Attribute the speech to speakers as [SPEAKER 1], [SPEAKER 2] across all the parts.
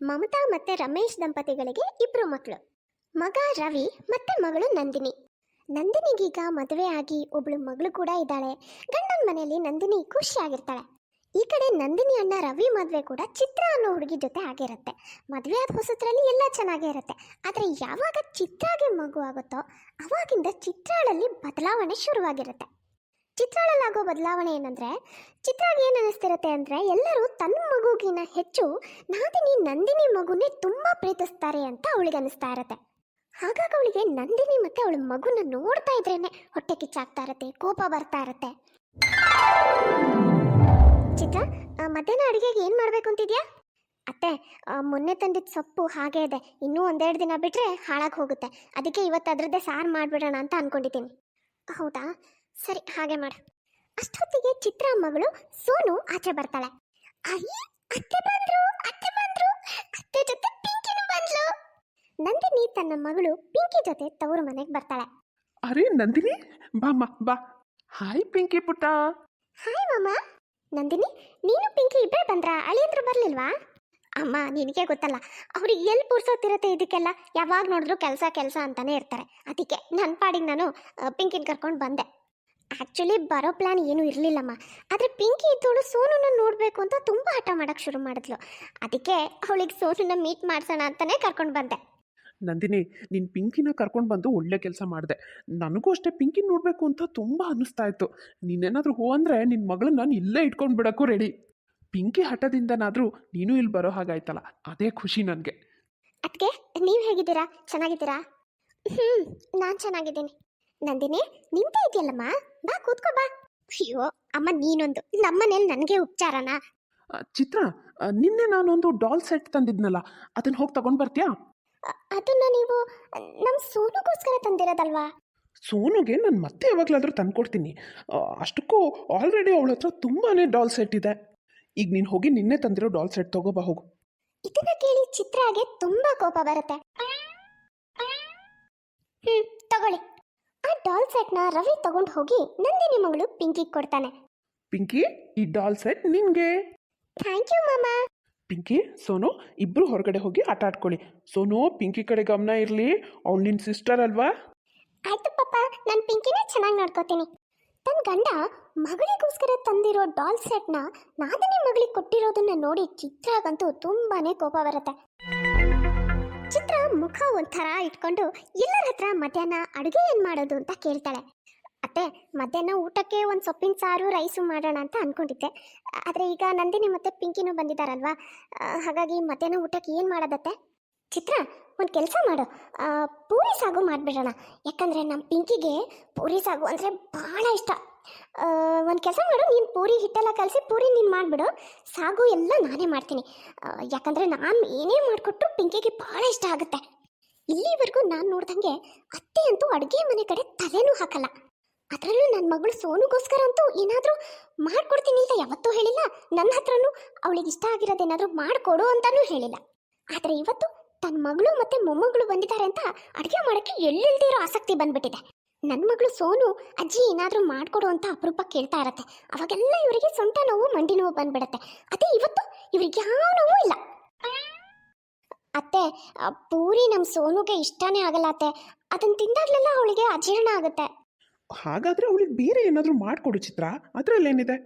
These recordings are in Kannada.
[SPEAKER 1] ಮಮತಾ ಮತ್ತೆ ರಮೇಶ್ ದಂಪತಿಗಳಿಗೆ ಇಬ್ಬರು ಮಕ್ಕಳು ಮಗ ರವಿ ಮತ್ತೆ ಮಗಳು ನಂದಿನಿ. ನಂದಿನಿಗೀಗ ಮದುವೆ ಆಗಿ ಒಬ್ಳು ಮಗಳು ಕೂಡ ಇದ್ದಾಳೆ. ಗಂಡನ ಮನೆಯಲ್ಲಿ ನಂದಿನಿ ಖುಷಿಯಾಗಿರ್ತಾಳೆ. ಈ ಕಡೆ ನಂದಿನಿ ಅಣ್ಣ ರವಿ ಮದುವೆ ಕೂಡ ಚಿತ್ರ ಅನ್ನೋ ಹುಡುಗಿ ಜೊತೆ ಆಗಿರುತ್ತೆ. ಮದುವೆ ಆದ ಹೊಸತ್ರಲ್ಲಿ ಎಲ್ಲ ಚೆನ್ನಾಗೇ ಇರುತ್ತೆ. ಆದರೆ ಯಾವಾಗ ಚಿತ್ರಾಗೆ ಮಗು ಆಗುತ್ತೋ, ಅವಾಗಿಂದ ಚಿತ್ರಾಳಲ್ಲಿ ಬದಲಾವಣೆ ಶುರುವಾಗಿರುತ್ತೆ. ಚಿತ್ರಾಳಲ್ಲಾಗೋ ಬದಲಾವಣೆ ಏನಂದ್ರೆ, ಚಿತ್ರಾಗ ಏನು ಅನಿಸ್ತಿರುತ್ತೆ ಅಂದರೆ ಎಲ್ಲರೂ ತನ್ನ ಮಗುಗಿನ ಹೆಚ್ಚು ನಾದಿನಿ ನಂದಿನಿ ಮಗುನೇ ತುಂಬ ಪ್ರೀತಿಸ್ತಾರೆ ಅಂತ ಅವಳಿಗೆ ಅನಿಸ್ತಾ ಇರತ್ತೆ. ಹಾಗಾಗಿ ಅವಳಿಗೆ ನಂದಿನಿ ಮತ್ತೆ ಅವಳ ಮಗುನ ನೋಡ್ತಾ ಇದ್ರೇನೆ ಹೊಟ್ಟೆ ಕಿಚ್ಚಾಗ್ತಾ ಇರತ್ತೆ, ಕೋಪ ಬರ್ತಾ ಇರತ್ತೆ. ಚಿತ್ರ ಮಧ್ಯಾಹ್ನ ಅಡುಗೆಗೆ ಏನು ಮಾಡಬೇಕು ಅಂತಿದ್ಯಾ? ಅತ್ತೆ ಮೊನ್ನೆ ತಂದಿದ್ದ ಸೊಪ್ಪು ಹಾಗೇ ಇದೆ, ಇನ್ನೂ ಒಂದೆರಡು ದಿನ ಬಿಟ್ಟರೆ ಹಾಳಾಗಿ ಹೋಗುತ್ತೆ, ಅದಕ್ಕೆ ಇವತ್ತು ಅದರದ್ದೇ ಸಾರು ಮಾಡಿಬಿಡೋಣ ಅಂತ ಅನ್ಕೊಂಡಿದ್ದೀನಿ. ಹೌದಾ? ಸರಿ ಹಾಗೆ ಮಾಡು. ಅಷ್ಟೊತ್ತಿಗೆ ಚಿತ್ರಮ್ಮಗಳು ಮಗಳು ಸೋನು ಆಚೆ ಬರ್ತಾಳೆ. ಅಯ್ಯ ಅತ್ತೆ ಬಂದ್ರು ಅತ್ತೆ ಬಂದ್ರು ಅತ್ತೆ ಜೊತೆ ಪಿಂಕಿನು ಬಂದ್ಲು. ನಂದಿನಿ ತನ್ನ ಮಗಳು ಪಿಂಕಿ ಜೊತೆ ತವರು ಮನೆಗೆ ಬರ್ತಾಳೆ.
[SPEAKER 2] ಅರೆ ನಂದಿನಿ ಬಾಮ್ಮ ಬಾ. ಹಾಯ್ ಪಿಂಕಿ ಪುಟ್ಟ.
[SPEAKER 1] ಹಾಯ್ ಮಾಮ. ನಂದಿನಿ ನೀನು ಪಿಂಕಿ ಇಬ್ಬರೇ ಬಂದ್ರಾ? ಅಳಿಯಂದ್ರು ಬರ್ಲಿಲ್ವಾ? ಅಮ್ಮ ನಿನಗೆ ಗೊತ್ತಲ್ಲ ಅವ್ರಿಗೆ ಎಲ್ಲಿ ಪುರ್ಸೋತಿರುತ್ತೆ ಇದಕ್ಕೆಲ್ಲ? ಯಾವಾಗ ನೋಡಿದ್ರು ಕೆಲಸ ಕೆಲಸ ಅಂತಾನೆ ಇರ್ತಾರೆ. ಅದಕ್ಕೆ ನನ್ನ ಪಾಡಿಗೆ ನಾನು ಪಿಂಕಿನ ಕರ್ಕೊಂಡು ಬಂದೆ. ಆ್ಯಕ್ಚುಲಿ ಬರೋ ಪ್ಲ್ಯಾನ್ ಏನೂ ಇರಲಿಲ್ಲಮ್ಮ. ಆದರೆ ಪಿಂಕಿ ಇದ್ದವಳು ಸೋನುನ ನೋಡಬೇಕು ಅಂತ ತುಂಬ ಹಠ ಮಾಡೋಕ್ಕೆ ಶುರು ಮಾಡಿದ್ಲು. ಅದಕ್ಕೆ ಅವಳಿಗೆ ಸೋನುನ ಮೀಟ್ ಮಾಡ್ಸೋಣ ಅಂತಲೇ ಕರ್ಕೊಂಡು ಬಂದೆ.
[SPEAKER 2] ನಂದಿನಿ ನೀನು ಪಿಂಕಿನ ಕರ್ಕೊಂಡು ಬಂದು ಒಳ್ಳೆ ಕೆಲಸ ಮಾಡಿದೆ. ನನಗೂ ಅಷ್ಟೇ ಪಿಂಕಿನ ನೋಡಬೇಕು ಅಂತ ತುಂಬ ಅನ್ನಿಸ್ತಾ ಇತ್ತು. ನೀನೇನಾದರೂ ಹೋ ಅಂದರೆ ನಿನ್ನ ಮಗಳನ್ನ ನಾನು ಇಲ್ಲೇ ಇಟ್ಕೊಂಡು ಬಿಡೋಕ್ಕೂ ರೆಡಿ ಪಿಂಕಿ ಹಠದಿಂದನಾದರೂ ನೀನು ಇಲ್ಲಿ ಬರೋ ಹಾಗಾಯ್ತಲ್ಲ. ಅದೇ ಖುಷಿ ನನಗೆ.
[SPEAKER 1] ಅದಕ್ಕೆ ನೀವು ಹೇಗಿದ್ದೀರಾ? ಚೆನ್ನಾಗಿದ್ದೀರಾ? ಹ್ಞೂ ನಾನು ಚೆನ್ನಾಗಿದ್ದೀನಿ. ನಂದಿನಿ ನಿಂತೆ ಇದೆಯಲ್ಲಮ್ಮ? ಬಾ ಕೂತ್ಕೋ ಬಾ. ಅಯ್ಯೋ ಅಮ್ಮ ನೀನೊಂದು. ನಮ್ಮನೇಲಿ ನನಗೆ ಉಪಚಾರನ?
[SPEAKER 2] ಚಿತ್ರ ಆ, ನಿನ್ನೆ ನಾನೊಂದು ಡಾಲ್ ಸೆಟ್ ತಂದಿದ್ನಲ್ಲ ಅದನ್ನ ಹೋಗಿ ತಗೊಂಡ್ ಬರ್ತೀಯಾ?
[SPEAKER 1] ಅ- ಅದನ್ನ ನೀವು ನಮ್ಮ ಸೋನುಗೋಸ್ಕರ ತಂದಿರೋದಲ್ವಾ?
[SPEAKER 2] ಸೋನುಗೆ ನಾನು ಮತ್ತೆ ಯಾವಾಗಲಾದರೂ ತಂದ್ಕೊಡ್ತೀನಿ. ಆ, ಅಷ್ಟಕ್ಕೂ ಆಲ್ರೆಡಿ ಅವಳ ಹತ್ರ ತುಂಬಾ ಡಾಲ್ ಸೆಟ್ ಇದೆ. ಈಗ ನೀನು ಹೋಗಿ ನಿನ್ನೆ ತಂದಿರೋ ಡಾಲ್ ಸೆಟ್ ತಗೋಬಾ ಹೋಗು.
[SPEAKER 1] ಇದನ್ನ ಕೇಳಿ ಚಿತ್ರಾಗೆ ತುಂಬಾ ಕೋಪ ಬರುತ್ತೆ. ಹ್ಮ್ ತಗೊಳ್ಳಿ. ಆ ಡಾಲ್ ಸೆಟ್ನ ರವಿ ತಗೊಂಡು ಹೋಗಿ ನಂದಿನಿ ಮಗಳು ಪಿಂಕಿಗೆ ಕೊಡ್ತಾನೆ.
[SPEAKER 2] ಪಿಂಕಿ ಈ ಡಾಲ್ ಸೆಟ್ ನಿನ್ಗೆ.
[SPEAKER 1] ಥ್ಯಾಂಕ್ ಯು ಮಾಮ.
[SPEAKER 2] ಪಿಂಕಿ ಸೋನು ಇಬ್ರು ಹೊರಗಡೆ ಹೋಗಿ ಆಟ ಆಡ್ಕೊಳ್ಳಿ. ಸೋನು ಪಿಂಕಿ ಕಡೆ ಗಮನ ಇರಲಿ. ಅವಳು ನಿನ್ನ ಸಿಸ್ಟರ್ ಅಲ್ವಾ?
[SPEAKER 1] ಆಯ್ತು ಪಾಪ ನಾನು ಪಿಂಕಿನೇ ಚೆನ್ನಾಗಿ ನೋಡ್ಕೋತೀನಿ. ತನ್ನ ಗಂಡ ಮಗಳಿಗೋಸ್ಕರ ತಂದಿರೋ ಡಾಲ್ ಸೆಟ್ನ ನಾದನಿ ಮಗಳಿಗೆ ಕೊಟ್ಟಿರೋದನ್ನ ನೋಡಿ ಚಿತ್ರಾಗಂತೂ ತುಂಬಾನೇ ಕೋಪ ಬರುತ್ತೆ. ಮುಖ ಒಂಥರ ಇಟ್ಕೊಂಡು ಎಲ್ಲರ ಹತ್ರ ಮಧ್ಯಾಹ್ನ ಅಡುಗೆ ಏನು ಮಾಡೋದು ಅಂತ ಕೇಳ್ತಾಳೆ. ಅತ್ತೆ, ಮಧ್ಯಾಹ್ನ ಊಟಕ್ಕೆ ಒಂದು ಸೊಪ್ಪಿನ ಸಾರು, ರೈಸು ಮಾಡೋಣ ಅಂತ ಅನ್ಕೊಂಡಿದ್ದೆ. ಆದರೆ ಈಗ ನಂದಿನಿ ಮತ್ತೆ ಪಿಂಕಿನೂ ಬಂದಿದ್ದಾರಲ್ವಾ? ಹಾಗಾಗಿ ಮಧ್ಯಾಹ್ನ ಊಟಕ್ಕೆ ಏನು ಮಾಡೋದತ್ತೆ? ಚಿತ್ರ, ಒಂದು ಕೆಲಸ ಮಾಡು. ಪೂರಿ ಸಾಗು ಮಾಡಿಬಿಡೋಣ. ಯಾಕಂದರೆ ನಮ್ಮ ಪಿಂಕಿಗೆ ಪೂರಿ ಸಾಗು ಅಂದರೆ ಭಾಳ ಇಷ್ಟ. ಒಂದು ಕೆಲಸ ಮಾಡು, ನೀನು ಪೂರಿ ಹಿಟ್ಟೆಲ್ಲ ಕಲಸಿ ಪೂರಿ ನೀನು ಮಾಡಿಬಿಡು. ಸಾಗು ಎಲ್ಲ ನಾನೇ ಮಾಡ್ತೀನಿ. ಯಾಕಂದರೆ ನಾನು ಏನೇ ಮಾಡಿಕೊಟ್ರು ಪಿಂಕಿಗೆ ಭಾಳ ಇಷ್ಟ ಆಗುತ್ತೆ. ಇಲ್ಲಿವರೆಗೂ ನಾನು ನೋಡ್ದಂಗೆ ಅತ್ತೆ ಅಂತೂ ಅಡುಗೆ ಮನೆ ಕಡೆ ತಲೆನೂ ಹಾಕಲ್ಲ. ಅದರಲ್ಲೂ ನನ್ನ ಮಗಳು ಸೋನುಗೋಸ್ಕರ ಅಂತೂ ಏನಾದರೂ ಮಾಡ್ಕೊಡ್ತೀನಿ ಅಂತ ಯಾವತ್ತೂ ಹೇಳಿಲ್ಲ. ನನ್ನ ಹತ್ರನೂ ಅವಳಿಗೆ ಇಷ್ಟ ಆಗಿರೋದೇನಾದರೂ ಮಾಡಿಕೊಡು ಅಂತಾನೂ ಹೇಳಿಲ್ಲ. ಆದರೆ ಇವತ್ತು ತನ್ನ ಮಗಳು ಮತ್ತೆ ಮೊಮ್ಮಗಳು ಬಂದಿದ್ದಾರೆ ಅಂತ ಅಡುಗೆ ಮಾಡೋಕ್ಕೆ ಎಲ್ಲಿಲ್ದಿರೋ ಆಸಕ್ತಿ ಬಂದ್ಬಿಟ್ಟಿದೆ. ನನ್ನ ಮಗಳು ಸೋನು ಅಜ್ಜಿ ಏನಾದರೂ ಮಾಡಿಕೊಡು ಅಂತ ಅಪರೂಪ ಕೇಳ್ತಾ ಇರತ್ತೆ. ಅವಾಗೆಲ್ಲ ಇವರಿಗೆ ಸೊಂಟ ನೋವು, ಮಂಡಿ ನೋವು ಬಂದ್ಬಿಡತ್ತೆ. ಅದೇ ಇವತ್ತು ಇವ್ರಿಗೆ ಯಾವ ನೋವು ಇಲ್ಲ. ಅತ್ತೆ ಪೂರಿ ನಮ್ಮ ಸೋನುಗೆ ಇಷ್ಟನೇ ಆಗಲ್ಲ ಅತ್ತೆ. ಅದನ್ನ ತಿಂದಾಗ್ಲೆಲ್ಲ ಅವಳಿಗೆ ಅಜೀರ್ಣ ಆಗುತ್ತೆ.
[SPEAKER 2] ಹಾಗಾದ್ರೆ ಅವಳಿಗೆ ಬೇರೆ ಏನಾದರೂ ಮಾಡಿಕೊಡು ಚಿತ್ರ. ಅದರಲ್ಲೇನಿದೆ?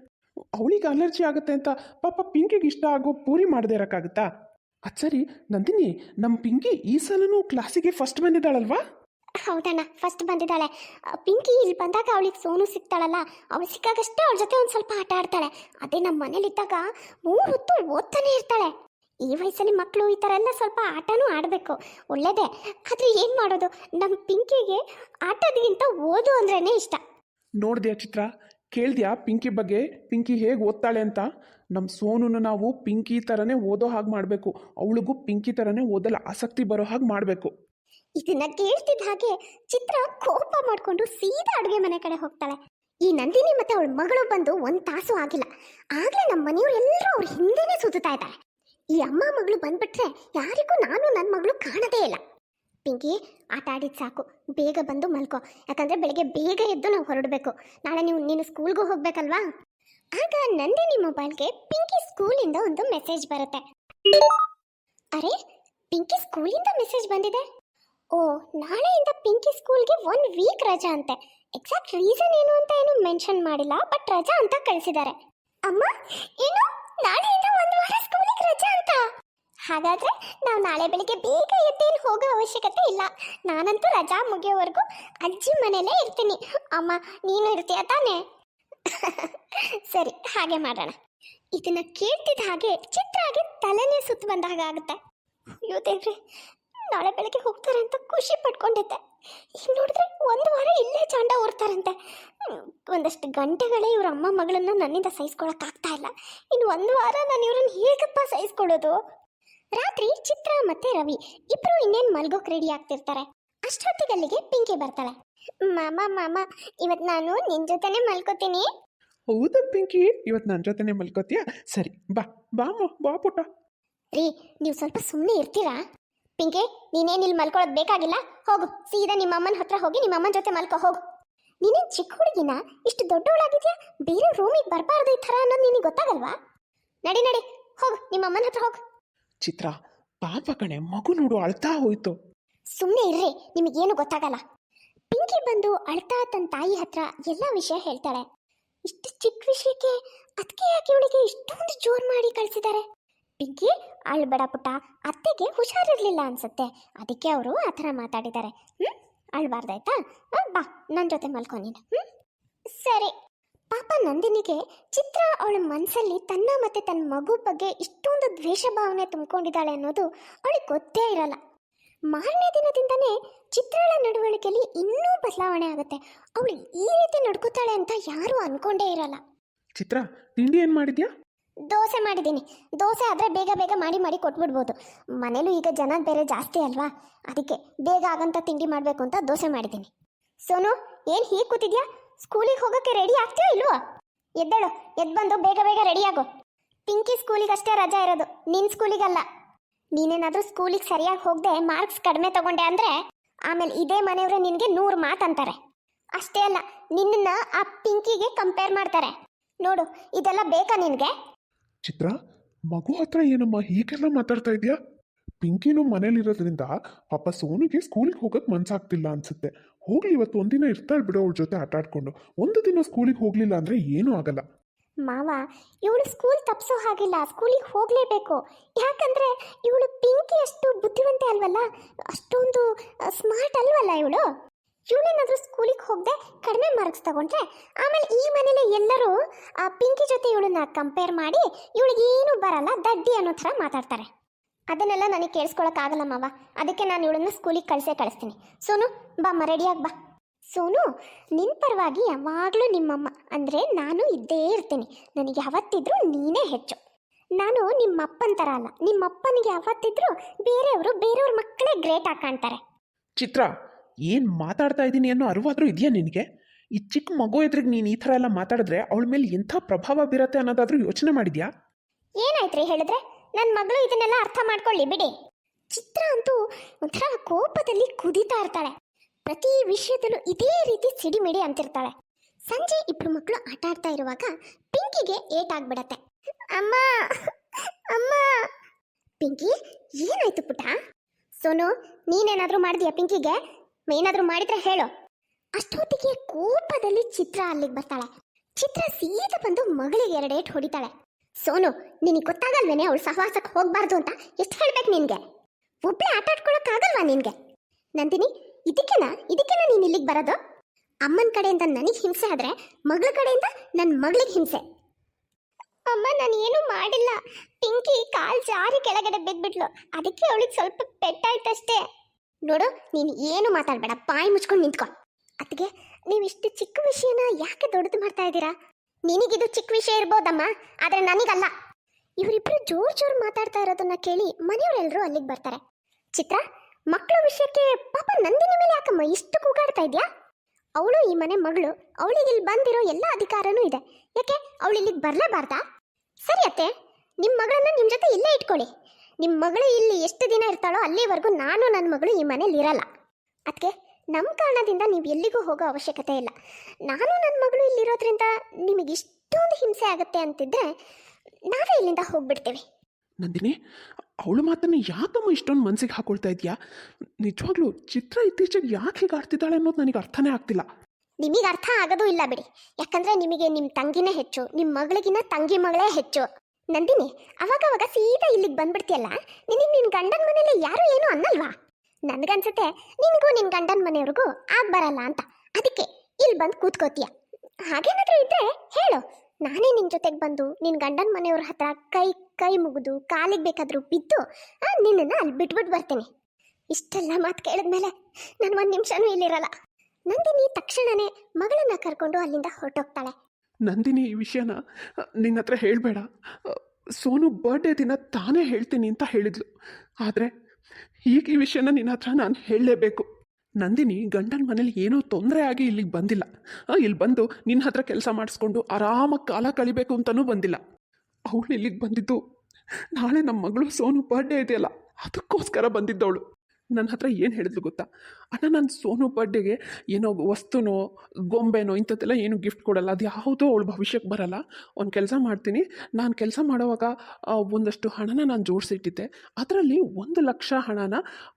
[SPEAKER 2] ಅವಳಿಗೆ ಅಲರ್ಜಿ ಆಗುತ್ತೆ ಅಂತ ಪಾಪ ಪಿಂಕಿಗೆ ಇಷ್ಟ ಆಗೋ ಪೂರಿ ಮಾಡದೇ ಇರೋಕ್ಕಾಗುತ್ತಾ? ಅದು ಸರಿ ನಂದಿನಿ ನಮ್ಮ ಪಿಂಕಿ ಈ ಸಲನೂ ಕ್ಲಾಸಿಗೆ ಫಸ್ಟ್ ಬಂದಿದ್ದಾಳಲ್ವಾ?
[SPEAKER 1] ಹೌದಣ್ಣ ಫಸ್ಟ್ ಬಂದಿದ್ದಾಳೆ. ಪಿಂಕಿ ಇಲ್ಲಿ ಬಂದಾಗ ಅವಳಿಗೆ ಸೋನು ಸಿಗ್ತಾಳಲ್ಲ. ಅವಳು ಸಿಕ್ಕಾಗಷ್ಟೇ ಅವಳ ಜೊತೆ ಒಂದು ಸ್ವಲ್ಪ ಆಟ ಆಡ್ತಾಳೆ. ಅದೇ ನಮ್ಮ ಮನೇಲಿದ್ದಾಗ ಮೂರು ಹೊತ್ತು ಓದ್ತಾನೆ ಇರ್ತಾಳೆ. ಈ ವಯಸ್ಸಲ್ಲಿ ಮಕ್ಕಳು ಈ ಥರ ಎಲ್ಲ ಸ್ವಲ್ಪ ಆಟನೂ ಆಡಬೇಕು. ಒಳ್ಳೆಯದೇ ಆದರೆ ಏನು ಮಾಡೋದು? ನಮ್ಮ ಪಿಂಕಿಗೆ ಆಟದಗಿಂತ ಓದು ಅಂದ್ರೇ ಇಷ್ಟ.
[SPEAKER 2] ನೋಡಿದ್ಯಾ ಚಿತ್ರ? ಕೇಳ್ದ್ಯಾ ಪಿಂಕಿ ಬಗ್ಗೆ? ಪಿಂಕಿ ಹೇಗೆ ಓದ್ತಾಳೆ ಅಂತ? ನಮ್ಮ ಸೋನುನ ನಾವು ಪಿಂಕಿ ಥರನೇ ಓದೋ ಹಾಗೆ ಮಾಡಬೇಕು. ಅವಳಿಗೂ ಪಿಂಕಿ ಥರನೇ ಓದಲು ಆಸಕ್ತಿ ಬರೋ ಹಾಗೆ ಮಾಡಬೇಕು.
[SPEAKER 1] ಇದನ್ನ ಕೇಳ್ತಿದ್ದ ಹಾಗೆ ಚಿತ್ರ ಕೋಪ ಮಾಡಿಕೊಂಡು ಸೀದಾ ಅಡುಗೆ ಮನೆ ಕಡೆ ಹೋಗ್ತಾಳೆ. ಈ ನಂದಿನಿ ಮತ್ತೆ ಅವಳ ಮಗಳು ಬಂದು ಒಂದು ತಾಸು ಆಗಿಲ್ಲ. ಆಗ್ಲೇ ನಮ್ಮ ಮನೆಯವರೆಲ್ಲರೂ ಅವ್ರ ಹಿಂದೆನೇ ಸುತ್ತಾ ಇದ್ದಾರೆ. ಈ ಅಮ್ಮ ಮಗಳು ಬಂದ್ಬಿಟ್ರೆ ಯಾರಿಗೂ ನಾನು ನನ್ನ ಮಗಳು ಕಾಣದೇ ಇಲ್ಲ. ಪಿಂಕಿ, ಆಟ ಆಡಿದ್ ಸಾಕು. ಬೇಗ ಬಂದು ಮಲ್ಕೋ. ಯಾಕಂದ್ರೆ ಬೆಳಿಗ್ಗೆ ಬೇಗ ಎದ್ದು ನಾವು ಹೊರಡಬೇಕು. ನಾಳೆ ನೀವು, ನೀನು ಸ್ಕೂಲ್ಗೂ ಹೋಗ್ಬೇಕಲ್ವಾ? ಆಗ ನಂದಿನಿ ಮೊಬೈಲ್ಗೆ ಪಿಂಕಿ ಸ್ಕೂಲಿಂದ ಒಂದು ಮೆಸೇಜ್ ಬರುತ್ತೆ. ಅರೆ, ಪಿಂಕಿ ಸ್ಕೂಲಿಂದ ಮೆಸೇಜ್ ಬಂದಿದೆ? ಓ, ನಾಳೆಯಿಂದ ಪಿಂಕಿ ಸ್ಕೂಲ್ಗೆ ಒನ್ ವೀಕ್ ರಜಾ ಅಂತೆ. ಎಕ್ಸಾಕ್ಟ್ ರೀಸನ್ ಏನು ಅಂತ ಏನು ಮೆನ್ಷನ್ ಮಾಡಿಲ್ಲ ಬಟ್ ರಜಾ ಅಂತ ಕಳಿಸಿದ್ದಾರೆ. ಅಮ್ಮ, ಏನು? ನಾಳೆಯಿಂದ ಒಂದು ವಾರ ಸ್ಕೂಲಿಗೆ ರಜೆ ಅಂತ. ಹಾಗಾದ್ರೆ ನಾವು ನಾಳೆ ಬೆಳಿಗ್ಗೆ ಬೇಗ ಎದ್ದೇನು ಹೋಗೋ ಅವಶ್ಯಕತೆ ಇಲ್ಲ. ನಾನಂತೂ ರಜಾ ಮುಗಿಯೋವರೆಗೂ ಅಜ್ಜಿ ಮನೇಲೇ ಇರ್ತೀನಿ. ಅಮ್ಮ, ನೀನು ಇರ್ತೀಯ ತಾನೇ? ಸರಿ, ಹಾಗೆ ಮಾಡೋಣ. ಇದನ್ನ ಕೇಳ್ತಿದ್ದ ಹಾಗೆ ಚಿತ್ರಾಗೆ ತಲೆನೇ ಸುತ್ತ ಬಂದ ಹಾಗೆ ಆಗುತ್ತೆ ಅಯ್ಯೋ ದೇವ್ರೆ ನಾಳೆ ಬೆಳಗ್ಗೆ ಹೋಗ್ತಾರೆ ಅಂತ ಖುಷಿ ಪಟ್ಕೊಂಡಿದ್ದೆ. ಈಗ ನೋಡಿದ್ರೆ ಒಂದು ವಾರ ಇಲ್ಲೇ ಚಾಂಡ ಊರ್ತಾರಂತೆ. ಹ್ಮ್, ಒಂದಷ್ಟು ಗಂಟೆಗಳೇ ಇವ್ರ ಅಮ್ಮ ಮಗಳನ್ನ ನನ್ನಿಂದ ಸಹಿಸ್ಕೊಳಕ್ಕಾಗ್ತಾ ಇಲ್ಲ. ಇನ್ನು ಒಂದು ವಾರ ನಾನು ಇವ್ರನ್ನ ಹೇಗಪ್ಪ ಸಹಿಸ್ಕೊಳ್ಳೋದು? ರಾತ್ರಿ ಚಿತ್ರ ಮತ್ತೆ ರವಿ ಇಬ್ರು ಇನ್ನೇನು ಮಲ್ಗೋಕ್ ರೆಡಿ ಆಗ್ತಿರ್ತಾರೆ. ಅಷ್ಟೊತ್ತಿಗಲ್ಲಿಗೆ ಪಿಂಕಿ ಬರ್ತಾಳೆ. ಮಾಮ ಮಾಮ ಇವತ್ ನಾನು ನಿನ್ ಜೊತೆನೆ ಮಲ್ಕೋತೀನಿ.
[SPEAKER 2] ಹೌದಾ ಪಿಂಕಿ? ಇವತ್ತು ನನ್ನ ಜೊತೆನೇ ಮಲ್ಕೋತೀಯಾ? ಸರಿ ಬಾ ಬಾಮ ಬಾ ಪುಟ್ಟ.
[SPEAKER 1] ರೀ ನೀವು ಸ್ವಲ್ಪ ಸುಮ್ಮನೆ ಇರ್ತೀರಾ? ಪಿಂಕಿ ನೀನೇನು ಇಲ್ಲಿ ಮಲ್ಕೊಳ್ಳೋದು ಬೇಕಾಗಿಲ್ಲ? ಹೋಗು ಸೀದಾ ನಿಮ್ಮ ಅಮ್ಮನ ಹತ್ರ ಹೋಗಿ ನಿಮ್ಮ ಅಮ್ಮನ ಜೊತೆ ಮಲ್ಕೋ ಹೋಗು. ನೀನೇನು ಚಿಕ್ಕ ಹುಡುಗಿನ? ಇಷ್ಟು ದೊಡ್ಡವಳಾಗಿದ್ಯಾ? ಬೇರೆ ರೂಮಿಗೆ ಬರಬಾರ್ದು ಈ ಥರ ಅನ್ನೋದು ನಿನಗೆ ಗೊತ್ತಾಗಲ್ವಾ? ನಡಿ ನಡಿ ಹೋಗು ನಿಮ್ಮ ಅಮ್ಮನ ಹತ್ರ ಹೋಗು.
[SPEAKER 2] ಚಿತ್ರ ಪಾಪ ಕಣೆ ಮಗು ನೋಡು ಅಳ್ತಾ ಹೋಯ್ತು.
[SPEAKER 1] ಸುಮ್ಮನೆ ಇರ್ರಿ ನಿಮಗೇನು ಗೊತ್ತಾಗಲ್ಲ. ಪಿಂಕಿ ಬಂದು ಅಳ್ತಾ ತನ್ನ ತಾಯಿ ಹತ್ರ ಎಲ್ಲ ವಿಷಯ ಹೇಳ್ತಾಳೆ. ಇಷ್ಟು ಚಿಕ್ಕ ವಿಷಯಕ್ಕೆ ಅದಕ್ಕೆ ಯಾಕೆ ಇವಳಿಗೆ ಇಷ್ಟೊಂದು ಜೋರ್ ಮಾಡಿ ಕಳಿಸಿದ್ದಾರೆ ಪಿಂಕಿ ಅಳ್ಬೇಡ ಪುಟ್ಟ, ಅತ್ತೆಗೆ ಹುಷಾರಿರ್ಲಿಲ್ಲ ಅನ್ಸುತ್ತೆ. ಅದಕ್ಕೆ ಅವರು ಆ ಥರ ಮಾತಾಡಿದ್ದಾರೆ ಹ್ಮ್? ಅಳ್ಬಾರ್ದಾಯ್ತಾ? ಬಾ ನನ್ನ ಜೊತೆ ಮಲ್ಕೊ ನೀನು. ಹ್ಮ್? ಸರಿ. ಪಾಪ ನಂದಿನಿಗೆ ಚಿತ್ರ ಅವಳ ಮನಸ್ಸಲ್ಲಿ ತನ್ನ ಮತ್ತೆ ತನ್ನ ಮಗು ಬಗ್ಗೆ ಇಷ್ಟೊಂದು ದ್ವೇಷ ಭಾವನೆ ತುಂಬಿಕೊಂಡಿದ್ದಾಳೆ ಅನ್ನೋದು ಅವಳಿಗೆ ಗೊತ್ತೇ ಇರಲ್ಲ. ಮಾರನೇ ದಿನದಿಂದನೇ ಚಿತ್ರಳ ನಡವಳಿಕೆಯಲ್ಲಿ ಇನ್ನೂ ಬದಲಾವಣೆ ಆಗುತ್ತೆ. ಅವಳು ಈ ರೀತಿ ನಡ್ಕೋತಾಳೆ ಅಂತ ಯಾರೂ ಅನ್ಕೊಂಡೇ ಇರಲ್ಲ.
[SPEAKER 2] ಚಿತ್ರ, ತಿಂಡಿ ಏನು ಮಾಡಿದ್ಯಾ?
[SPEAKER 1] ದೋಸೆ ಮಾಡಿದ್ದೀನಿ. ದೋಸೆ ಆದರೆ ಬೇಗ ಬೇಗ ಮಾಡಿ ಮಾಡಿ ಕೊಟ್ಬಿಡ್ಬೋದು. ಮನೇಲೂ ಈಗ ಜನ ಬೇರೆ ಜಾಸ್ತಿ ಅಲ್ವಾ? ಅದಕ್ಕೆ ಬೇಗ ಆಗಂತ ತಿಂಡಿ ಮಾಡಬೇಕು ಅಂತ ದೋಸೆ ಮಾಡಿದ್ದೀನಿ. ಸೋನು, ಏನು ಹೀಗೆ ಕೂತಿದ್ಯಾ? ಸ್ಕೂಲಿಗೆ ಹೋಗೋಕ್ಕೆ ರೆಡಿ ಆಗ್ತೀಯಾ ಇಲ್ವೋ? ಎದ್ದೇಳು ಎದ್ದು ಬಂದು ಬೇಗ ಬೇಗ ರೆಡಿ ಆಗು. ಪಿಂಕಿ ಸ್ಕೂಲಿಗೆ ಅಷ್ಟೇ ರಜಾ ಇರೋದು ನಿನ್ನ ಸ್ಕೂಲಿಗಲ್ಲ. ನೀನೇನಾದರೂ ಸ್ಕೂಲಿಗೆ ಸರಿಯಾಗಿ ಹೋಗದೆ ಮಾರ್ಕ್ಸ್ ಕಡಿಮೆ ತಗೊಂಡೆ ಅಂದರೆ ಆಮೇಲೆ ಇದೇ ಮನೆಯವರು ನಿನಗೆ ನೂರು ಮಾತಂತಾರೆ ಅಷ್ಟೇ ಅಲ್ಲ, ನಿನ್ನನ್ನು ಆ ಪಿಂಕಿಗೆ ಕಂಪೇರ್ ಮಾಡ್ತಾರೆ. ನೋಡು, ಇದೆಲ್ಲ ಬೇಕಾ ನಿನಗೆ?
[SPEAKER 3] ಚಿತ್ರ, ಮಗು ಹತ್ರ ಏನಮ್ಮ ಹೀಗೆಲ್ಲ ಮಾತಾಡ್ತಾ ಇದೆಯಾ? ಪಿಂಕಿನೂ ಮನೇಲಿರೋದ್ರಿಂದ ಪಾಪ ಸೋನಿಗೆ ಸ್ಕೂಲಿಗೆ ಹೋಗೋಕೆ ಮನ್ಸಾಗ್ತಿಲ್ಲ ಅನ್ಸುತ್ತೆ. ಹೋಗ್ಲಿ ಇವತ್ತು ಒಂದಿನ ಇರ್ತಾಳೆ ಬಿಡು ಅವಳ ಜೊತೆ ಆಟ ಆಡ್ಕೊಂಡು. ಒಂದು ದಿನ ಸ್ಕೂಲಿಗೆ ಹೋಗ್ಲಿಲ್ಲ ಅಂದ್ರೆ ಏನೂ ಆಗಲ್ಲ.
[SPEAKER 1] ಮಾವ, ಇವಳು ಸ್ಕೂಲ್ ತಪ್ಸೋ ಹಾಗಿಲ್ಲ. ಸ್ಕೂಲಿಗೆ ಹೋಗಲೇಬೇಕು. ಯಾಕಂದ್ರೆ ಇವಳು ಪಿಂಕಿ ಅಷ್ಟು ಬುದ್ಧಿವಂತೆ ಅಲ್ವಲ್ಲ? ಅಷ್ಟೊಂದು ಸ್ಮಾರ್ಟ್ ಅಲ್ವಲ್ಲ ಇವಳು? ಇವಳೇನಾದ್ರೂ ಸ್ಕೂಲಿಗೆ ಹೋಗದೆ ಕಡಿಮೆ ಮಾರ್ಕ್ಸ್ ತಗೊಂಡ್ರೆ, ಆಮೇಲೆ ಈ ಮನೇಲಿ ಎಲ್ಲರೂ ಆ ಪಿಂಕಿ ಜೊತೆ ಇವಳನ್ನ ಕಂಪೇರ್ ಮಾಡಿ ಇವಳಿಗೆ ಏನು ಬರಲ್ಲ, ದಡ್ಡಿ ಅನ್ನೋ ಥರ ಮಾತಾಡ್ತಾರೆ. ಅದನ್ನೆಲ್ಲ ನನಗೆ ಕೇಳಿಸ್ಕೊಳಕ್ಕಾಗಲ್ಲ ಮಾವ. ಅದಕ್ಕೆ ನಾನು ಇವಳನ್ನ ಸ್ಕೂಲಿಗೆ ಕಳಿಸೇ ಕಳಿಸ್ತೀನಿ. ಸೋನು, ಬಾ ರೆಡಿಯಾಗಿ ಬಾ. ಸೋನು ನಿನ್ನ ಪರವಾಗಿ ಯಾವಾಗಲೂ ನಿಮ್ಮಮ್ಮ ಅಂದರೆ ನಾನು ಇದ್ದೇ ಇರ್ತೀನಿ. ನನಗೆ ಯಾವತ್ತಿದ್ರೂ ನೀನೇ ಹೆಚ್ಚು. ನಾನು ನಿಮ್ಮಪ್ಪನ ಥರ ಅಲ್ಲ. ನಿಮ್ಮಪ್ಪನಿಗೆ ಯಾವತ್ತಿದ್ರೂ ಬೇರೆಯವರು ಬೇರೆಯವ್ರ ಮಕ್ಕಳೇ ಗ್ರೇಟ್ ಆಗಿ ಕಾಣ್ತಾರೆ.
[SPEAKER 2] ಚಿತ್ರ ಏನು ಮಾತಾಡ್ತಾ ಇದ್ದೀನಿ ಅನ್ನೋ ಅರಿವಾದರೂ ಇದೆಯಾ ನಿನಗೆ? ಈ ಚಿಕ್ಕ ಮಗು ಎದುರಿಗೆ ನೀನು ಈ ಥರ ಎಲ್ಲ ಮಾತಾಡಿದ್ರೆ ಅವಳ ಮೇಲೆ ಎಂಥ ಪ್ರಭಾವ ಬೀರತ್ತೆ ಅನ್ನೋದಾದರೂ ಯೋಚನೆ ಮಾಡಿದ್ಯಾ?
[SPEAKER 1] ಏನಾಯ್ತ್ರಿ ಹೇಳಿದ್ರೆ? ನನ್ನ ಮಗಳು ಇದನ್ನೆಲ್ಲ ಅರ್ಥ ಮಾಡ್ಕೊಳ್ಳಿ, ಬಿಡಿ. ಚಿತ್ರ ಅಂತೂ ಒಂಥರ ಕೋಪದಲ್ಲಿ ಕುದೀತಾ ಇರ್ತಾಳೆ. ಪ್ರತಿ ವಿಷಯದಲ್ಲೂ ಇದೇ ರೀತಿ ಸಿಡಿಮಿಡಿ ಅಂತಿರ್ತಾಳೆ. ಸಂಜೆ ಇಬ್ರು ಮಕ್ಕಳು ಆಟ ಆಡ್ತಾ ಇರುವಾಗ ಪಿಂಕಿಗೆ ಏಟ್ ಆಗ್ಬಿಡತ್ತೆ ಅಮ್ಮ ಅಮ್ಮ. ಪಿಂಕಿ, ಏನಾಯ್ತು ಪುಟ ಸೋನು, ನೀನೇನಾದರೂ ಮಾಡಿದ್ಯಾ ಪಿಂಕಿಗೆ? ಏನಾದ್ರೂ ಮಾಡಿದ್ರೆ ಹೇಳು. ಅಷ್ಟೊತ್ತಿಗೆ ಕೋಪದಲ್ಲಿ ಚಿತ್ರ ಅಲ್ಲಿಗೆ ಬರ್ತಾಳೆ. ಚಿತ್ರ ಸೀದ ಬಂದು ಮಗಳಿಗೆ ಎರಡೇಟ್ ಹೊಡಿತಾಳೆ. ಸೋನು, ನಿನಗೆ ಗೊತ್ತಾಗಲ್ವೇನೆ ಅವಳು ಸಹವಾಸಕ್ಕೆ ಹೋಗ್ಬಾರ್ದು ಅಂತ ಎಷ್ಟು ಹೇಳ್ಬೇಕು ನಿನ್ಗೆ? ಒಬ್ಳೆ ಆಟ ಆಡ್ಕೊಳಕ್ಕಾಗಲ್ವಾ ನಿನ್ಗೆ? ನಂದಿನಿ, ಇದಕ್ಕೆನಾ? ಇದಕ್ಕೆನಾ ನೀನು ಇಲ್ಲಿಗೆ ಬರೋದು? ಅಮ್ಮನ ಕಡೆಯಿಂದ ನನಗೆ ಹಿಂಸೆ ಆದ್ರೆ ಮಗಳ ಕಡೆಯಿಂದ ನನ್ನ ಮಗಳಿಗೆ ಹಿಂಸೆ. ಅಮ್ಮ, ನಾನು ಏನು ಮಾಡಿಲ್ಲ. ಪಿಂಕಿ ಕಾಲ್ ಜಾರಿ ಕೆಳಗಡೆ ಬಿದ್ದುಬಿಟ್ಲು ಅದಕ್ಕೆ ಅವಳಿಗೆ ಸ್ವಲ್ಪ ಪೆಟ್ಟಾಯ್ತಷ್ಟೇ. ನೋಡು, ನೀನು ಏನು ಮಾತಾಡಬೇಡ, ಬಾಯಿ ಮುಚ್ಕೊಂಡು ನಿಂತ್ಕೊ. ಅದಕ್ಕೆ ನೀವು ಇಷ್ಟು ಚಿಕ್ಕ ವಿಷಯನ ಯಾಕೆ ದೊಡ್ಡದು ಮಾಡ್ತಾ ಇದ್ದೀರಾ? ನಿನಗಿದು ಚಿಕ್ಕ ವಿಷಯ ಇರ್ಬೋದಮ್ಮ, ಆದ್ರೆ ನನಗಲ್ಲ. ಇವರಿಬ್ಬರು ಜೋರ್ ಜೋರ್ ಮಾತಾಡ್ತಾ ಇರೋದನ್ನ ಕೇಳಿ ಮನೆಯವರೆಲ್ಲರೂ ಅಲ್ಲಿಗೆ ಬರ್ತಾರೆ. ಚಿತ್ರ ಮಕ್ಕಳ ವಿಷಯಕ್ಕೆ ಪಾಪ ನಂದಿನಿ ಮೇಲೆ ಯಾಕಮ್ಮ ಇಷ್ಟು ಕೂಗಾಡ್ತಾ ಇದ್ಯಾ? ಅವಳು ಈ ಮನೆ ಮಗಳು, ಅವಳಿಗೆ ಇಲ್ಲಿ ಬಂದಿರೋ ಎಲ್ಲ ಅಧಿಕಾರನೂ ಇದೆ. ಯಾಕೆ, ಅವಳು ಇಲ್ಲಿಗೆ ಬರಲೇಬಾರ್ದಾ? ಸರಿ ಅತ್ತೆ ನಿಮ್ಮ ಮಗಳನ್ನ ನಿಮ್ಮ ಜೊತೆ ಇಲ್ಲೇ ಇಟ್ಕೊಳ್ಳಿ. ನಿಮ್ಮ ಮಗಳು ಇಲ್ಲಿ ಎಷ್ಟು ದಿನ ಇರ್ತಾಳೋ ಅಲ್ಲಿವರೆಗೂ ನಾನು ನನ್ನ ಮಗಳು ಈ ಮನೇಲಿ ಇರಲ್ಲ. ಅದಕ್ಕೆ ನಮ್ಮ ಕಾರಣದಿಂದ ನೀವು ಎಲ್ಲಿಗೂ ಹೋಗೋ ಅವಶ್ಯಕತೆ ಇಲ್ಲ. ನಾನು ನನ್ನ ಮಗಳು ಇಲ್ಲಿರೋದ್ರಿಂದ ನಿಮಗೆ ಇಷ್ಟೊಂದು ಹಿಂಸೆ ಆಗುತ್ತೆ ಅಂತಿದ್ರೆ ನಾವೇ ಇಲ್ಲಿಂದ ಹೋಗ್ಬಿಡ್ತೇವೆ.
[SPEAKER 2] ನಂದಿನಿ ಅವಳು ಮಾತನ್ನು ಯಾಕಮ್ಮ ಇಷ್ಟೊಂದು ಮನಸ್ಸಿಗೆ ಹಾಕೊಳ್ತಾ ಇದೆಯಾ? ನಿಜವಾಗ್ಲೂ ಚಿತ್ರ ಇತ್ತೀಚೆಗೆ ಯಾಕೆ ಹೀಗೆ ಆಡ್ತಿದ್ದಾಳೆ ಅನ್ನೋದು ನನಗೆ ಅರ್ಥನೇ ಆಗ್ತಿಲ್ಲ.
[SPEAKER 1] ನಿಮಗೆ ಅರ್ಥ ಆಗೋದು ಇಲ್ಲ ಬಿಡಿ. ಯಾಕಂದ್ರೆ ನಿಮಗೆ ನಿಮ್ಮ ತಂಗಿನೇ ಹೆಚ್ಚು ನಿಮ್ಮ ಮಗಳಿಗಿನ್ನ ತಂಗಿ ಮಗಳೇ ಹೆಚ್ಚು. ನಂದಿನಿ ಅವಾಗ ಅವಾಗ ಸೀದಾ ಇಲ್ಲಿಗೆ ಬಂದ್ಬಿಡ್ತೀಯಲ್ಲ? ನಿನಗೆ ನಿನ್ನ ಗಂಡನ ಮನೇಲಿ ಯಾರು ಏನು ಅನ್ನಲ್ವಾ? ನನಗನ್ಸುತ್ತೆ ನಿನಗೂ ನಿನ್ನ ಗಂಡನ ಮನೆಯವ್ರಿಗೂ ಆಗ ಬರಲ್ಲ ಅಂತ. ಅದಕ್ಕೆ ಇಲ್ಲಿ ಬಂದು ಕೂತ್ಕೋತೀಯ. ಹಾಗೇನಾದರೂ ಇದ್ರೆ ಹೇಳು. ನಾನೇ ನಿನ್ನ ಜೊತೆಗೆ ಬಂದು ನಿನ್ನ ಗಂಡನ ಮನೆಯವ್ರ ಹತ್ರ ಕೈ ಕೈ ಮುಗಿದು ಕಾಲಿಗೆ ಬೇಕಾದರೂ ಬಿದ್ದು ನಿನ್ನನ್ನು ಅಲ್ಲಿ ಬಿಟ್ಬಿಟ್ಟು ಬರ್ತೀನಿ. ಇಷ್ಟೆಲ್ಲ ಮಾತು ಕೇಳಿದ್ಮೇಲೆ ನಾನು ಒಂದು ನಿಮಿಷನೂ ಇಲ್ಲಿರಲ್ಲ. ನಂದಿನಿ ತಕ್ಷಣನೇ ಮಗಳನ್ನ ಕರ್ಕೊಂಡು ಅಲ್ಲಿಂದ ಹೊರಟೋಗ್ತಾಳೆ.
[SPEAKER 2] ನಂದಿನಿ ಈ ವಿಷಯನ ನಿನ್ನ ಹತ್ರ ಹೇಳಬೇಡ. ಸೋನು ಬರ್ಡೇ ದಿನ ತಾನೇ ಹೇಳ್ತೀನಿ ಅಂತ ಹೇಳಿದ್ಲು. ಆದರೆ ಈಗ ಈ ವಿಷಯನ ನಿನ್ನ ಹತ್ರ ನಾನು ಹೇಳಲೇಬೇಕು. ನಂದಿನಿ ಗಂಡನ ಮನೇಲಿ ಏನೋ ತೊಂದರೆ ಆಗಿ ಇಲ್ಲಿಗೆ ಬಂದಿಲ್ಲ. ಇಲ್ಲಿ ಬಂದು ನಿನ್ನ ಹತ್ರ ಕೆಲಸ ಮಾಡಿಸ್ಕೊಂಡು ಆರಾಮಾಗಿ ಕಾಲ ಕಳಿಬೇಕು ಅಂತಲೂ ಬಂದಿಲ್ಲ. ಅವಳು ಇಲ್ಲಿಗೆ ಬಂದಿದ್ದು ನಾಳೆ ನಮ್ಮ ಮಗಳು ಸೋನು ಬರ್ಡೇ ಇದೆಯಲ್ಲ, ಅದಕ್ಕೋಸ್ಕರ ಬಂದಿದ್ದವಳು. ನನ್ನ ಹತ್ರ ಏನು ಹೇಳಿದ್ಲು ಗೊತ್ತಾ? ಅಣ್ಣ, ನಾನು ಸೋನು ಬರ್ಡೇಗೆ ಏನೋ ವಸ್ತುನೋ, ಗೊಂಬೆನೋ ಇಂಥದ್ದೆಲ್ಲ ಏನು ಗಿಫ್ಟ್ ಕೊಡಲ್ಲ. ಅದು ಯಾವುದೋ ಅವಳು ಭವಿಷ್ಯಕ್ಕೆ ಬರಲ್ಲ. ಒಂದು ಕೆಲಸ ಮಾಡ್ತೀನಿ. ನಾನು ಕೆಲಸ ಮಾಡುವಾಗ ಒಂದಷ್ಟು ಹಣನ ನಾನು ಜೋಡಿಸಿಟ್ಟಿದ್ದೆ. ಅದರಲ್ಲಿ ಒಂದು ಲಕ್ಷ ಹಣನ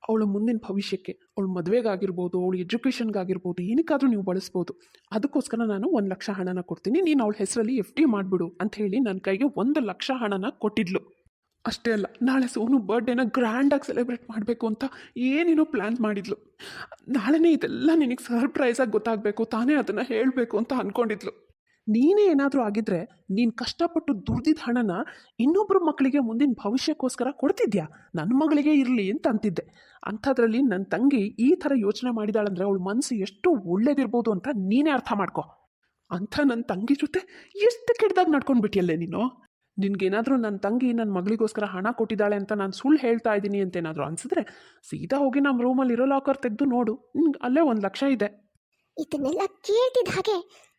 [SPEAKER 2] ಅವಳ ಮುಂದಿನ ಭವಿಷ್ಯಕ್ಕೆ, ಅವಳ ಮದುವೆಗಾಗಿರ್ಬೋದು, ಅವಳು ಎಜುಕೇಷನ್ಗಾಗಿರ್ಬೋದು, ಏನಕ್ಕಾದರೂ ನೀವು ಬಳಸ್ಬೋದು. ಅದಕ್ಕೋಸ್ಕರ ನಾನು ಒಂದು ಲಕ್ಷ ಹಣನ ಕೊಡ್ತೀನಿ. ನೀನು ಅವಳ ಹೆಸರಲ್ಲಿ ಎಫ್ ಡಿ ಮಾಡಿಬಿಡು ಅಂತ ಹೇಳಿ ನನ್ನ ಕೈಗೆ ಒಂದು ಲಕ್ಷ ಹಣನ ಕೊಟ್ಟಿದ್ಲು. ಅಷ್ಟೇ ಅಲ್ಲ, ನಾಳೆ ಸೋನು ಬರ್ಡೇನ ಗ್ರ್ಯಾಂಡಾಗಿ ಸೆಲೆಬ್ರೇಟ್ ಮಾಡಬೇಕು ಅಂತ ಏನೇನೋ ಪ್ಲ್ಯಾನ್ ಮಾಡಿದ್ಲು. ನಾಳೆನೇ ಇದೆಲ್ಲ ನಿನಗೆ ಸರ್ಪ್ರೈಸಾಗಿ ಗೊತ್ತಾಗಬೇಕು, ತಾನೇ ಅದನ್ನು ಹೇಳಬೇಕು ಅಂತ ಅಂದ್ಕೊಂಡಿದ್ಲು ನೀನೇ ಏನಾದರೂ ಆಗಿದ್ರೆ ನೀನು ಕಷ್ಟಪಟ್ಟು ದುಡ್ದಿದ್ದ ಹಣನ ಇನ್ನೊಬ್ಬರು ಮಕ್ಕಳಿಗೆ ಮುಂದಿನ ಭವಿಷ್ಯಕ್ಕೋಸ್ಕರ ಕೊಡ್ತಿದ್ಯಾ? ನನ್ನ ಮಗಳಿಗೆ ಇರಲಿ ಅಂತ ಅಂತಿದ್ದೆ. ಅಂಥದ್ರಲ್ಲಿ ನನ್ನ ತಂಗಿ ಈ ಥರ ಯೋಚನೆ ಮಾಡಿದಾಳಂದ್ರೆ ಅವಳ ಮನಸ್ಸು ಎಷ್ಟು ಒಳ್ಳೇದಿರ್ಬೋದು ಅಂತ ನೀನೇ ಅರ್ಥ ಮಾಡ್ಕೊ. ಅಂಥ ನನ್ನ ತಂಗಿ ಜೊತೆ ಎಷ್ಟು ಕೆಟ್ಟದಾಗ ನಡ್ಕೊಂಡ್ಬಿಟ್ಟಿಯಲ್ಲೇ ನೀನು? ನಿನ್ಗೇನಾದರೂ ನನ್ನ ತಂಗಿ ನನ್ನ ಮಗಳಿಗೋಸ್ಕರ ಹಣ ಕೊಟ್ಟಿದ್ದಾಳೆ ಅಂತ ನಾನು ಸುಳ್ಳು ಹೇಳ್ತಾ ಇದ್ದೀನಿ ಅಂತ ಏನಾದರೂ ಅನ್ಸಿದ್ರೆ ಸೀದಾ ಹೋಗಿ ನಮ್ಮ ರೂಮಲ್ಲಿ ಇರೋ ಲಾಕರ್ ತೆಗೆದು ನೋಡು. ನಿನ್ಗೆ ಅಲ್ಲೇ ಒಂದು ಲಕ್ಷ ಇದೆ.
[SPEAKER 1] ಇದನ್ನೆಲ್ಲ ಕೇಳ್ತಿದ್ದ ಹಾಗೆ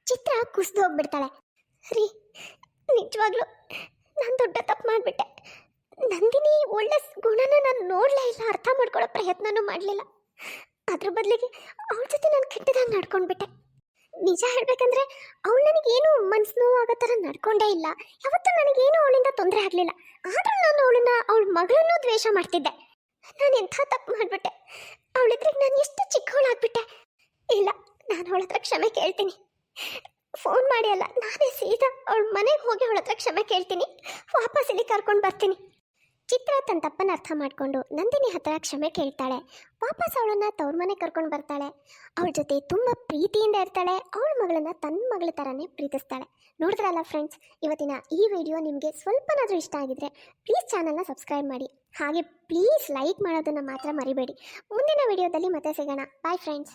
[SPEAKER 1] ಚಿತ್ರ ಕುಸಿದು ಹೋಗ್ಬಿಡ್ತಾಳೆ. ರೀ, ನಿಜವಾಗ್ಲೂ ನಾನು ದೊಡ್ಡ ತಪ್ಪು ಮಾಡಿಬಿಟ್ಟೆ. ನಂದಿನಿ ಒಳ್ಳೆ ಗುಣನ ನಾನು ನೋಡಲೇ ಇಲ್ಲ, ಅರ್ಥ ಮಾಡ್ಕೊಳ್ಳೋ ಪ್ರಯತ್ನನೂ ಮಾಡಲಿಲ್ಲ. ಅದ್ರ ಬದಲಿಗೆ ಅವಳ ಜೊತೆ ನಾನು ಕೆಟ್ಟದಾಗ ನಡ್ಕೊಂಡ್ಬಿಟ್ಟೆ. ನಿಜ ಹೇಳ್ಬೇಕಂದ್ರೆ ಅವಳು ನನಗೇನು ಮನ್ಸು ನೋವು ಆಗೋ ಥರ ನಡ್ಕೊಂಡೇ ಇಲ್ಲ. ಯಾವತ್ತೂ ನನಗೇನು ಅವಳಿಂದ ತೊಂದರೆ ಆಗಲಿಲ್ಲ. ಆದರೂ ನಾನು ಅವಳನ್ನ, ಅವಳ ಮಗಳನ್ನೂ ದ್ವೇಷ ಮಾಡ್ತಿದ್ದೆ. ನಾನು ಎಂಥ ತಪ್ಪು ಮಾಡಿಬಿಟ್ಟೆ. ಅವಳಿದ್ರೆ ನಾನು ಎಷ್ಟು ಚಿಕ್ಕವಳಾಗ್ಬಿಟ್ಟೆ. ಇಲ್ಲ, ನಾನು ಅವಳ ಹತ್ರ ಕ್ಷಮೆ ಕೇಳ್ತೀನಿ. ಫೋನ್ ಮಾಡಿ ಅಲ್ಲ, ನಾನೇ ಸೀದಾ ಅವಳ ಮನೆಗೆ ಹೋಗಿ ಅವಳ ಹತ್ರ ಕ್ಷಮೆ ಕೇಳ್ತೀನಿ. ವಾಪಸ್ ಇಲ್ಲಿ ಕರ್ಕೊಂಡು ಬರ್ತೀನಿ. ಚಿತ್ರ ತನ್ನ ತಪ್ಪನ್ನು ಅರ್ಥ ಮಾಡಿಕೊಂಡು ನಂದಿನಿ ಹತ್ರ ಕ್ಷಮೆ ಕೇಳ್ತಾಳೆ. ವಾಪಸ್ ಅವಳನ್ನ ತವ್ರ ಮನೆ ಕರ್ಕೊಂಡು ಬರ್ತಾಳೆ. ಅವಳ ಜೊತೆ ತುಂಬ ಪ್ರೀತಿಯಿಂದ ಇರ್ತಾಳೆ. ಅವಳ ಮಗಳನ್ನ ತನ್ನ ಮಗಳ ಥರನೇ ಪ್ರೀತಿಸ್ತಾಳೆ. ನೋಡಿದ್ರಲ್ಲ ಫ್ರೆಂಡ್ಸ್ ಇವತ್ತಿನ ಈ ವಿಡಿಯೋ ನಿಮಗೆ ಸ್ವಲ್ಪನಾದರೂ ಇಷ್ಟ ಆಗಿದ್ರೆ ಪ್ಲೀಸ್ ಚಾನಲ್ನ ಸಬ್ಸ್ಕ್ರೈಬ್ ಮಾಡಿ. ಹಾಗೆ ಪ್ಲೀಸ್ ಲೈಕ್ ಮಾಡೋದನ್ನು ಮಾತ್ರ ಮರಿಬೇಡಿ. ಮುಂದಿನ ವಿಡಿಯೋದಲ್ಲಿ ಮತ್ತೆ ಸಿಗೋಣ. Bye friends